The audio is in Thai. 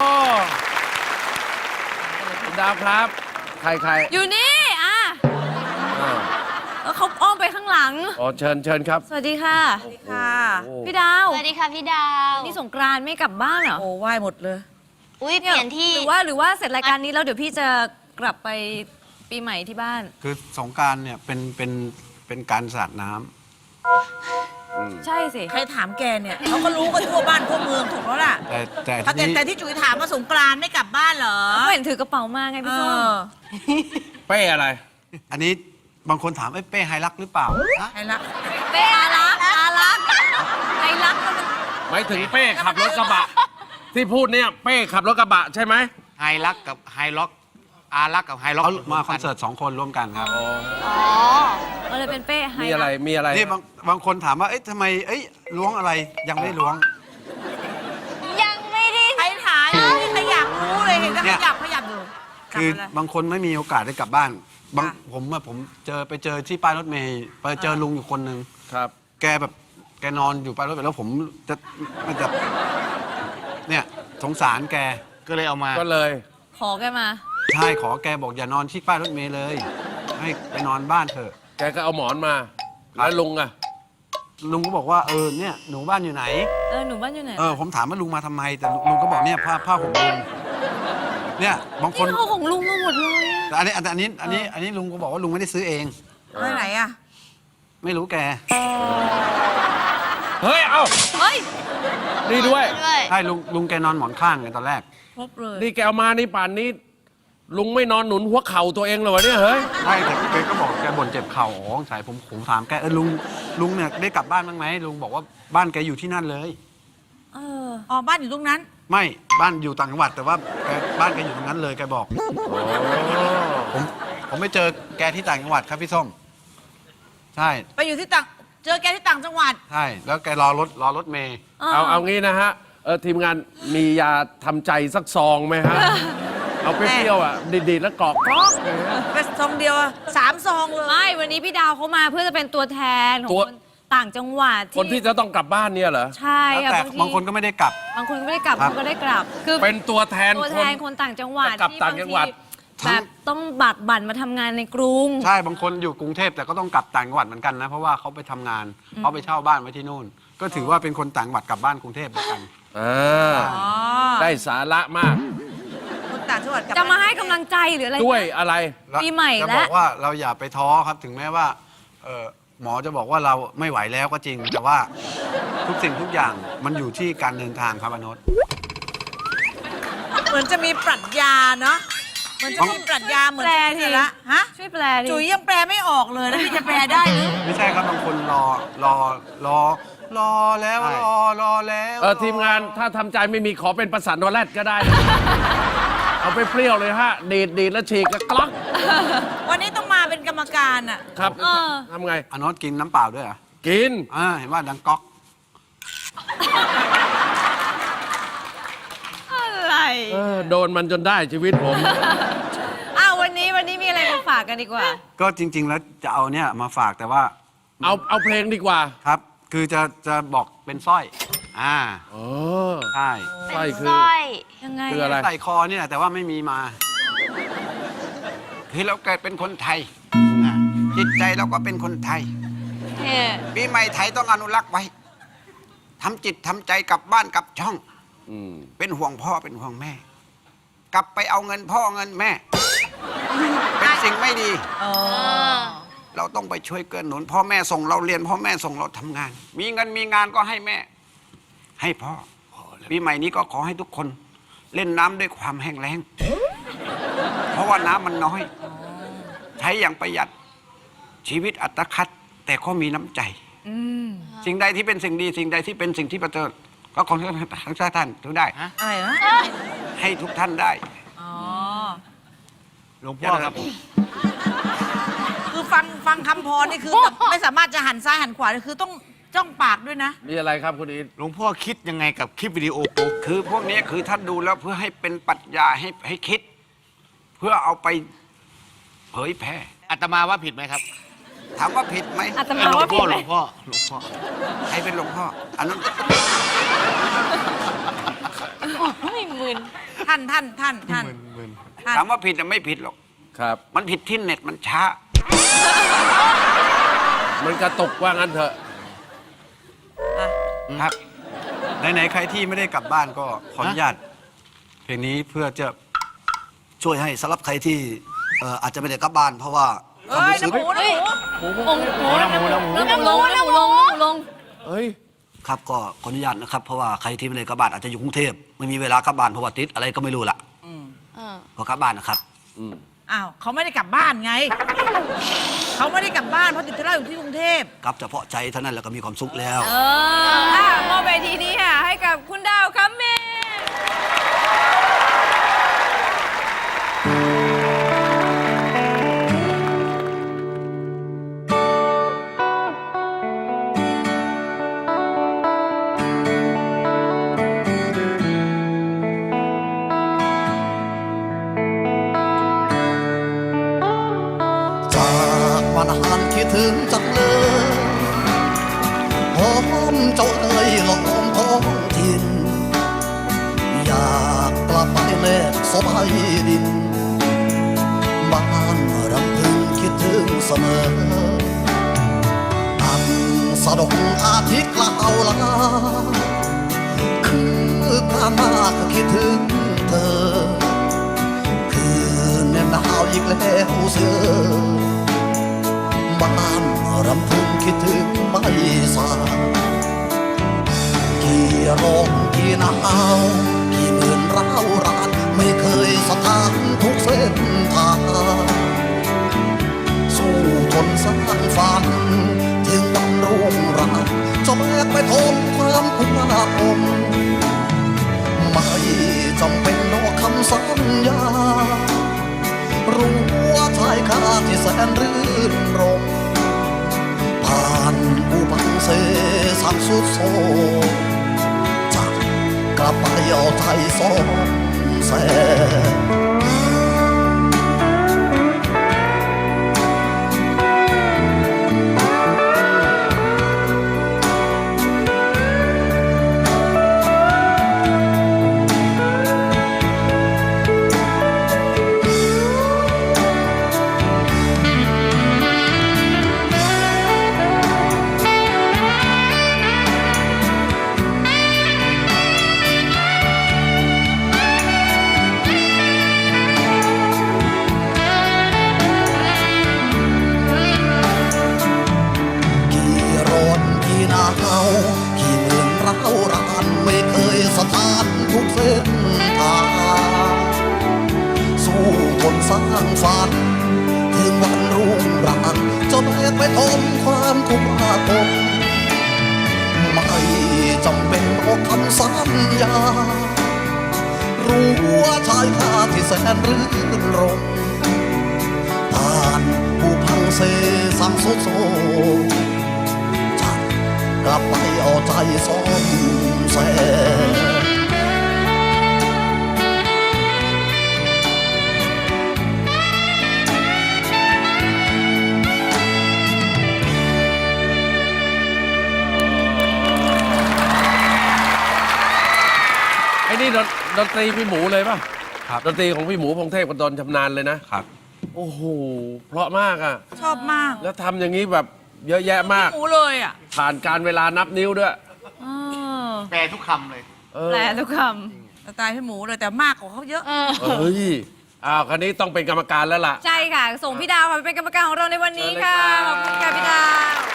โอ้คุณดาวครับ ใครใครอยู่นี่ อะอ่าเออเขาอ้อมไปข้างหลัง อ๋อเชิญเชิญครับ สวัสดีค่ะ ค่ะโอ้พี่ดาว สวัสดีค่ะพี่ดาว นี่สงกรานต์ไม่กลับบ้านเหรอโอ้ไหว้หมดเลย อุ้ยเปลี่ยนที่ หรือว่าหรือว่าเสร็จรายการนี้แล้วเดี๋ยวพี่จะกลับไปปีใหม่ที่บ้าน คือสงกรารเนี่ยเป็นเป็นเป็นการสาดน้ำ ใช่สิ ใครถามแกเนี่ยเขาก็รู้กันทั่วบ้านทั่วเมืองถูกแล้วล่ะแต่แต่แต่ทีนี้แต่ที่จุ๋ยถามว่าสงกรานต์ไม่กลับบ้านเหรอเขาเห็นถือกระเป๋ามาไงเอพี่ส้มอเป้อะไร อันนี้บางคนถามไอ้ยเป้ไฮรักหรือเปล่าฮะใครละเป้อารักอารักไอรักมันหมายถึงเป้ขับรถกระบะ ที่พูดเนี่ย เป้ขับรถกระบะใช่ไหมไฮลักกับไฮล็อก อารักกับไฮล็อกเขามาคอนเสิร์ตสองคนร่วมกันครับ อ๋อก็เลยเป็นเป้ไฮมีอะไรรักมีอะไร นี่บางบางคนถามว่า เอ๊ะทำไม เอ้ยล้วงอะไร ยังไม่ได้ล้วง ยังไม่ได้ใครถามไม่ขยับรู้เลยเห็นก็เนี่ขยยับขยับอยู่กลับคือมาเลยบางคนไม่มีโอกาสได้กลับบ้าน บางค่ะ ผมอะผมเจอไปเจอที่ป้ายรถเมย์ไปเจอลุงอยู่คนหนึ่ง ครับ แกแบบแกนอนอยู่ป้ายรถเมล์แล้วผมจะมันจะเนี่ยสงสารแก ก็เลยเอามา ก็เลยขอแกมา ใช่ขอแกบอกอย่านอนที่ป้ายรถเมล์เลย ให้ไปนอนบ้านเถอะ แกก็เอาหมอนมาครับแล้วลุงอะลุงก็บอกว่าเออเนี่ยหนูบ้านอยู่ไหน เออหนูบ้านอยู่ไหนเออผมถามว่าลุงมาทำไม แต่ลุงก็บอกเนี่ยผ้าผ้าห่มลุงเนี่ยบางคนนี่เขาของลุงมาหมดเลยอะแต่อันนี้อันนี้อันนี้อันนี้ลุงก็บอกว่าลุงไม่ได้ซื้อเอง ไปไหนอะ ไม่รู้แกเฮ้ย เอ้า เฮ้ยนี่ด้วยด้วยใช่ลุงลุงแกนอนหมอนข้างไงตอนแรก ครบเลย นี่แกเอามานี่ป่านนี้ ลุงไม่นอนหนุนหัวเข่าตัวเองเลยวะเนี่ยเฮ้ยใช่แต่แกก็บอกแกบ่นเจ็บเข่าอ๋อสายผมผมถามแกเออลุงลุงเนี่ยได้กลับบ้านบ้างไหมลุงบอกว่าบ้านแกอยู่ที่นั่นเลย เอออ๋อบ้านอยู่ตรงนั้น ไม่บ้านอยู่ต่างจังหวัดแต่ว่าแกบ้านแกอยู่ตรงนั้นเลยแกบอกผมผมไม่เจอแกที่ต่างจังหวัดครับพี่ส้มใช่ไปอยู่ที่ต่างเจอแกที่ต่างจังหวัดใช่แล้วแกรอรถรอรถเมย์เอาเอางี้นะฮะเออทีมงานมียาทำใจสักซองไหมฮะ เอาเปรี้ยวๆอะดีดๆแล้วกรอกกรอกเลยฮะเป็นซองเดียวอะสามซองเลยไม่วันนี้พี่ดาวเขามาเพื่อจะเป็นตัวแทนของตัว คนต่างจังหวัดคนที่จะต้องกลับบ้านเนี่ยเหรอ ใช่แล้วค่ะแต่ทีบางคนก็ไม่ได้กลับ บางคนก็ไม่ได้กลับครับ บางคนก็ได้กลับ คือเป็นตัวแทนตัวคแทนนคนต่างจังหวัดจะกลับที่ต่างจังหวัดบางทีแบบต้องบักบั่นมาทำงานในกรุง ใช่บางคนอยู่กรุงเทพแต่ก็ต้องกลับต่างจังหวัดเหมือนกันนะ เพราะว่าเขาไปทำงานเขาไปเช่าบ้านไว้ที่นู่น ก็ถือว่าเป็นคนต่างจังหวัดกลับบ้านกรุงเทพด้วยกัน อ่าอ๋อได้สาระมากคน ต่างจังหวัดกลับจะมาให้กำลังใจหรืออะไร ด้วยอะไร แล้วปีใหม่จะแล้บว อกว่าเราอย่าไปท้อครับถึงแม้ว่าเอ่อหมอจะบอกว่าเราไม่ไหวแล้วก็จริง แต่ว่าทุกสิ่งทุกอย่างมันอยู่ที่การเดินทางครับอนนท์เหมือนจะมีปรัชญาเนาะเหมือนจะมีปรัชญาเหมือนแปลจะทีมีละฮะช่วยแปลดิจุ๋ยยังแปลไม่ออกเลยแล้วพี่จะแปลได้หรือไม่ใช่ครับบางคนรอรอรอรอแล้วรอรอแล้วเออทีมงานถ้าทำใจไม่มีขอเป็นประสานโนแรดก็ได้นะ เอาไปเปรี้ยวเลยฮะดีดดีดแล้วฉีกแล้วกลักวันนี้ต้องมาเป็นกรรมการอะ ครับเออ ทำไงอนนท์กินน้ำเปล่าด้วยเหรอกิน อ่าเห็นว่าดังก๊อก อะไรเออ โดนมันจนได้ชีวิตผม อ้าววันนี้วันนี้มีอะไรมาฝากกันดีกว่า ก็จริง ๆ แล้วจะเอาเนี่ยมาฝากแต่ว่าเอาเอาเพลงดีกว่า ครับ คือจะจะบอกเป็นสร้อย อ่าเออ ใช่สร้อยเป็นคือ สร้อย ยังไงคืออะไร ใส่คอเนี่ยแต่ว่าไม่มีมา คือเราเกิดเป็นคนไทยอะจิตใจเราก็เป็นคนไทยเฮ้ปีใหม่ไทยต้องอนุรักษ์ไว้ทำจิตทำใจกลับบ้านกลับช่อง อืมเป็นห่วงพ่อเป็นห่วงแม่ กลับไปเอาเงินพ่อเงินแม่ เป็นสิ่งไม่ดีอ๋อ เราต้องไปช่วยเกื้อหนุน พ่อแม่ส่งเราเรียน พ่อแม่ส่งเราทำงาน มีเงินมีงานก็ให้แม่ ให้พ่อปีใหม่นี้ก็ขอให้ทุกคน เล่นน้ำด้วยความแห้งแล้ง เพราะว่าน้ำมันน้อย ใช้อย่างประหยัดชีวิตอัตคัดแต่ก็มีน้ำใจอืมสิ่งใดที่เป็นสิ่งดี สิ่งใดที่เป็นสิ่งที่ประเสริฐก็ขอให้ทั้งท่านทุกได้อะไรนะให้ทุกท่านได้อ๋อหลวงพ่อครับคือ ฟังฟังคำพรนี่คือ ไม่สามารถจะหันซ้ายหันขวาคือต้องจ้องปากด้วยนะนี่อะไรครับคุณอีทหลวงพ่อคิดยังไงกับคลิปวิดีโอโป๊กคือพวกนี้คือท่านดูแล้วเพื่อให้เป็นปรัชญาให้ให้คิด เพื่อเอาไปเผยแพร่อาตมาว่าผิดไหมครับถามว่าผิดไหมอาตมาหลวว่างผิพ่ดอไหหมลวงพ่อหลวงพ่อใครเป็นหลวงพ่ออันนั้นไม่มึนท่านท่านท่านท่านถามว่าผิดแต่ไม่ผิดหรอก ครับ มันผิดที่เน็ตมันช้ามัน กระตุกว่างั้นเถอะครับไหนๆใครที่ไม่ได้กลับบ้านก็ขออนุญาตเพลงนี้เพื่อจะช่วยให้สำหรับใครที่เอ่ออาจจะไม่ได้กลับบ้าน เพราะว่าความเอ้ยรู้สึน้ำกหมูน้ำหมูองค์หมูน้ำหมูน้ำหมูน้ำหมูลงน้ำหมูลงน้ำหมูลงเฮ้ย ครับก็ขออนุญาตนะครับเพราะว่าใครที่ไม่ได้กลับบ้านอาจจะอยู่กรุงเทพไม่มีเวลากลับบ้านเพราะว่าติดอะไรก็ไม่รู้ล่ะก็กลับบ้านนะครับอ้าวเขาไม่ได้กลับบ้านไง เขาไม่ได้กลับบ้านเพราะติดธุระอยู่ที่กรุงเทพ กลับเฉพาะใจเท่านั้นแล้วก็มีความสุขแล้ว เอออะม คิดถึงจังเลยหอมเจ้าเอ่ยหลอมท้องถิ่นอยากกลับไปแลกศพให้ดิน บ้านรำพึงคิดถึงเสมออันสะดงอาทิตย์กล่าวลาคือการมากคิดถึงเธอ คืนแน่หนาวอีกแล้วเสือ บ้านรำพึงคิดถึงไม่สากี่ร้องกี่หนาวกี่หมื่นร้าวราน ไม่เคยสถานทุกเส้นทางสู้ทนสร้างฝัน ถึงวันรุ่งรานจะแบกไปทนความคุณอาคมไม่จำเป็นนอกคำสัญญา แสนรื่นรมผ่านกูบังเสสังสุดโซจากลับไปเอาใจสมแสน สร้างฝันถึงวันรุ่งรานจะแบกไปทนความทุกข์อาคมไม่จำเป็นออกคำสัญญา รู้ว่าชายคาที่แสนรื่นรมผ่านผู้พังเสสังสุดโซจะกลับไปเอาใจสมแสไดนดนตรีพี่หมูเลยป่ะครับ ดนตรีของพี่หมูพงเทพกับดนชำนาญเลยนะครับ โอ้โหเพราะมากอะ ชอบมากแล้วทำอย่างนี้แบบเยอะแยะมาก หมูเลยอะผ่านการเวลานับนิ้วด้วย เออแปลทุกคำเลย เออแปลทุกคสไตล์พี่หมูเลยแต่มากกว่าเขาเยอะำเออเฮ้ยอ้าวคันนี้ต้องเป็นกรรมการแล้วล่ะ ใช่ค่ะ ส่งพี่ดาวค่ะไปเป็นกรรมการของเราในวันนี้ค่ะ ขอบคุณค่ะพี่ดาว